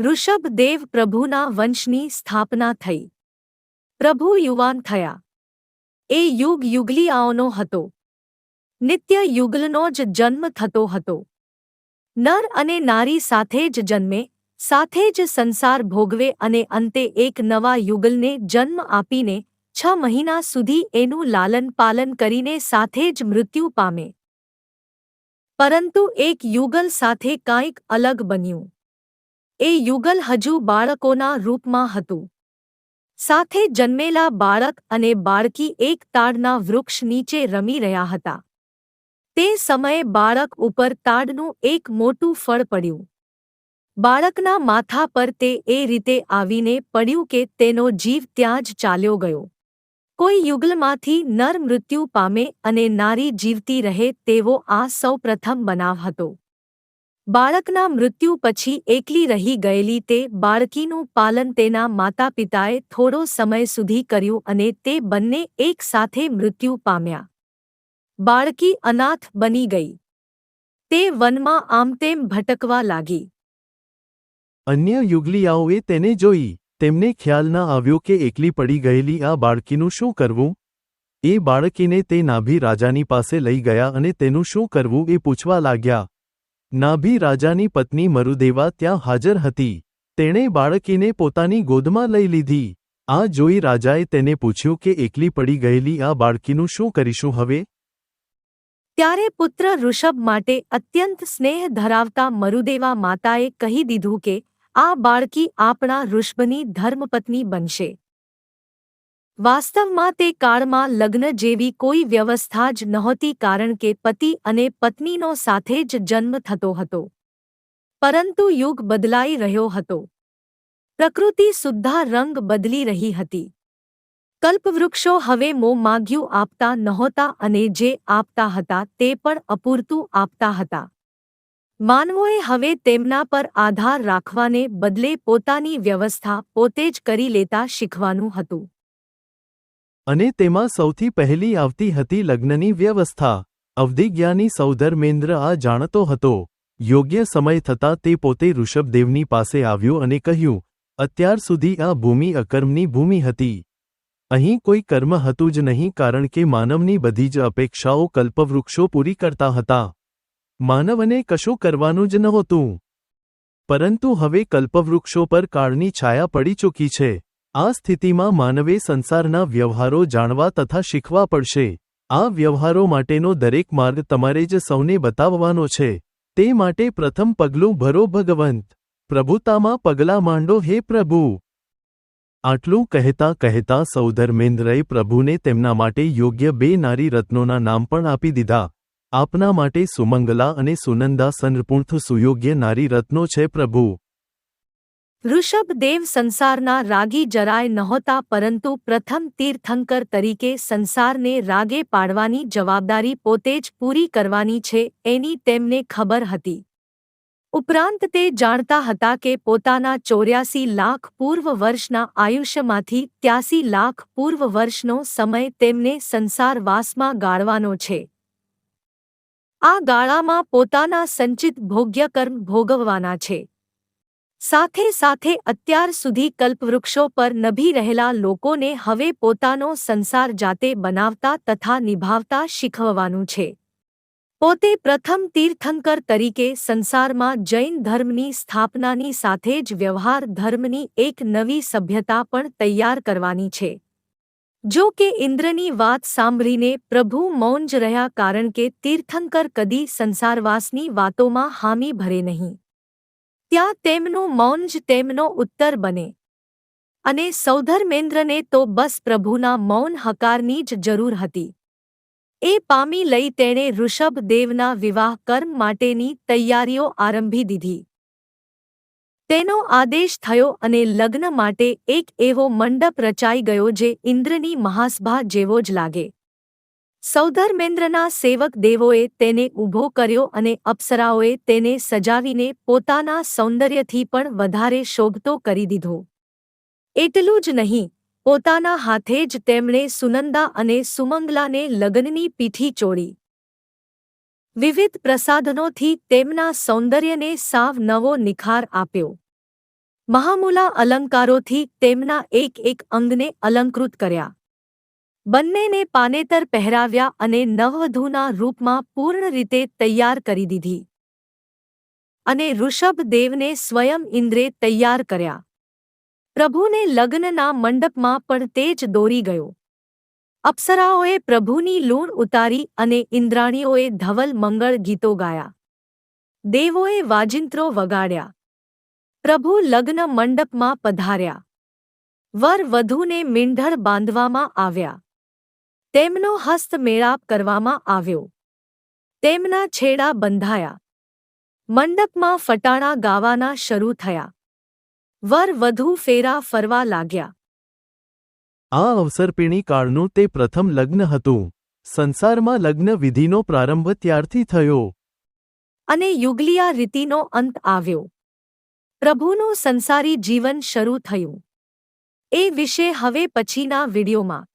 ઋષભદેવ પ્રભુના વંશની સ્થાપના થઈ. પ્રભુ યુવાન થયા. એ યુગ યુગલિયાઓનો હતો. નિત્ય યુગલનો જ જન્મ થતો હતો. નર અને નારી સાથે જ જન્મે, સાથે જ સંસાર ભોગવે અને અંતે એક નવા યુગલને જન્મ આપીને છ મહિના સુધી એનું લાલન પાલન કરીને સાથે જ મૃત્યુ પામે. પરંતુ એક યુગલ સાથે કાંઈક અલગ બન્યું. એ યુગલ હજુ બાળકોના રૂપમાં હતું. સાથે જન્મેલા બાળક અને બાળકી એક તાડના વૃક્ષ નીચે રમી રહ્યા હતા. તે સમયે બાળક ઉપર તાડનું એક મોટું ફળ પડ્યું. બાળકના માથા પર તે એ રીતે આવીને પડ્યું કે તેનો જીવ ત્યાં જ ચાલ્યો ગયો. કોઈ યુગલમાંથી નર મૃત્યુ પામે અને નારી જીવતી રહે તેવો આ સૌપ્રથમ બનાવ હતો. બાળકના મૃત્યુ પછી એકલી રહી ગયેલી તે બાળકીનું પાલન તેના માતાપિતાએ થોડો સમય સુધી કર્યું અને તે બંને એક સાથે મૃત્યુ પામ્યા. બાળકી અનાથ બની ગઈ. તે વનમાં આમતેમ ભટકવા લાગી. અન્ય યુગલિયાઓએ તેને જોઈ, તેમને ખ્યાલ ન આવ્યો કે એકલી પડી ગયેલી આ બાળકીનું શું કરવું? એ બાળકીને તે નાભી રાજાની પાસે લઈ ગયા અને તેનું શું કરવું એ પૂછવા લાગ્યા. નાભી રાજાની પત્ની મરુદેવા ત્યાં હાજર હતી. તેણે બાળકીને પોતાની ગોદમાં લઈ લીધી. આ જોઈ રાજાએ તેને પૂછ્યું કે એકલી પડી ગયેલી આ બાળકીનું શું કરીશું હવે? ત્યારે પુત્ર ઋષભ માટે અત્યંત સ્નેહ ધરાવતા મરુદેવા માતાએ કહી દીધું કે આ બાળકી આપણા ઋષભની ધર્મપત્ની બનશે. વાસ્તવમાં તે કાળમાં લગ્ન જેવી કોઈ વ્યવસ્થા જ નહોતી કારણ કે પતિ અને પત્નીનો સાથે જ જન્મ થતો હતો. પરંતુ યુગ બદલાઈ રહ્યો હતો. પ્રકૃતિ સુદ્ધા રંગ બદલી રહી હતી. કલ્પવૃક્ષો હવે મો માગ્યું આપતા નહોતા અને જે આપતા હતા તે પણ અપૂરતું આપતા હતા. માનવોએ હવે તેમના પર આધાર રાખવાને બદલે પોતાની વ્યવસ્થા પોતે જ કરી લેતા શીખવાનું હતું. અને તેમાં સૌથી પહેલી આવતી હતી લગ્નની વ્યવસ્થા. અવધિજ્ઞાની સૌધર્મેન્દ્ર આ જાણતો હતો. યોગ્ય સમય થતાં તે પોતે ઋષભદેવની પાસે આવ્યો અને કહ્યું, અત્યાર સુધી આ ભૂમિ અકર્મની ભૂમિ હતી. અહીં કોઈ કર્મ હતું જ નહીં કારણ કે માનવની બધી જ અપેક્ષાઓ કલ્પવૃક્ષો પૂરી કરતા હતા. માનવને કશું કરવાનું જ નહોતું. પરંતુ હવે કલ્પવૃક્ષો પર કાળની છાયા પડી ચૂકી છે. આ સ્થિતિમાં માનવે સંસારના વ્યવહારો જાણવા તથા શીખવા પડશે. આ વ્યવહારો માટેનો દરેક માર્ગ તમારે જ સૌને બતાવવાનો છે. તે માટે પ્રથમ પગલું ભરો ભગવંત. પ્રભુતામાં પગલાં માંડો હે પ્રભુ. આટલું કહેતા કહેતા સૌધર્મેન્દ્રએ પ્રભુને તેમના માટે યોગ્ય બે નારી રત્નોના નામ પણ આપી દીધા. આપના માટે સુમંગલા અને સુનંદા સનપુંથ સુયોગ્ય નારી રત્નો છે પ્રભુ. ઋષભદેવ સંસારના રાગી જરાય નહોતા પરંતુ પ્રથમ તીર્થંકર તરીકે સંસારને રાગે પાડવાની જવાબદારી પોતે જ પૂરી કરવાની છે, એની તેમને ખબર હતી. ઉપરાંત તે જાણતા હતા કે પોતાના ચોર્યાસી લાખ પૂર્વ વર્ષના આયુષ્યમાંથી ત્યાસી લાખ પૂર્વ વર્ષનો સમય તેમને સંસારવાસમાં ગાળવાનો છે. આ ગાળામાં પોતાના સંચિત ભોગ્યકર્મ ભોગવવાના છે. સાથે સાથે અત્યાર સુધી કલ્પવૃક્ષો પર નભી રહેલા લોકોને હવે પોતાનો સંસાર જાતે બનાવતા તથા નિભાવતા શીખવવાનું છે. પોતે પ્રથમ તીર્થંકર તરીકે સંસારમાં જૈન ધર્મની સ્થાપનાની સાથે જ વ્યવહાર ધર્મની એક નવી સભ્યતા પણ તૈયાર કરવાની છે. જો કે ઇન્દ્રની વાત સાંભળીને પ્રભુ મૌન જ રહ્યા કારણ કે તીર્થંકર કદી સંસારવાસની વાતોમાં હામી ભરે નહીં. ત્યાં તેમનું મૌન જ તેમનો ઉત્તર બને. અને સૌધર્મેન્દ્રને તો બસ પ્રભુના મૌન હકારની જ જરૂર હતી. એ પામી લઈ તેણે ઋષભદેવના વિવાહ કર્મ માટેની તૈયારીઓ આરંભી દીધી. તેનો આદેશ થયો અને લગ્ન માટે એક એવો મંડપ રચાઈ ગયો જે ઇન્દ્રની મહાસભા જેવો જ લાગે. સૌધર્મેન્દ્રના સેવક દેવોએ તેને ઊભો કર્યો અને અપ્સરાઓએ તેને સજાવીને પોતાના સૌંદર્યથી પણ વધારે શોભતો કરી દીધો. એટલું જ નહીં, પોતાના હાથે જ તેમણે સુનંદા અને સુમંગલાને લગ્નની પીઠી ચોળી. વિવિધ પ્રસાધનોથી તેમના સૌંદર્યને સાવ નવો નિખાર આપ્યો. મહામૂલા અલંકારોથી તેમના એક એક અંગને અલંકૃત કર્યા. બંનેને પાનેતર પહેરાવ્યા અને નવવધૂના રૂપમાં પૂર્ણ રીતે તૈયાર કરી દીધી. અને ઋષભદેવને સ્વયં ઇન્દ્રે તૈયાર કર્યા. પ્રભુને લગ્નના મંડપમાં પણ તે જ દોરી ગયો. અપ્સરાઓએ પ્રભુની લૂણ ઉતારી અને ઇન્દ્રાણીઓએ ધવલ મંગળ ગીતો ગાયા. દેવોએ વાજિંત્રો વગાડ્યા. પ્રભુ લગ્ન મંડપમાં પધાર્યા. વર વધુને મીંઢળ બાંધવામાં આવ્યા. તેમનો હસ્તમેળાપ કરવામાં આવ્યો. તેમના છેડા બંધાયા. મંડપમાં ફટાણા ગાવાના શરૂ થયા. વર વધુ ફેરા ફરવા લાગ્યા. આ અવસરપીણી કાળનું તે પ્રથમ લગ્ન હતું. સંસારમાં લગ્ન વિધિનો પ્રારંભ ત્યારથી થયો. અને યુગલિયા રીતિનો અંત આવ્યો. પ્રભુનું સંસારી જીવન શરૂ થયું. એ વિશે હવે પછીના વિડીયોમાં.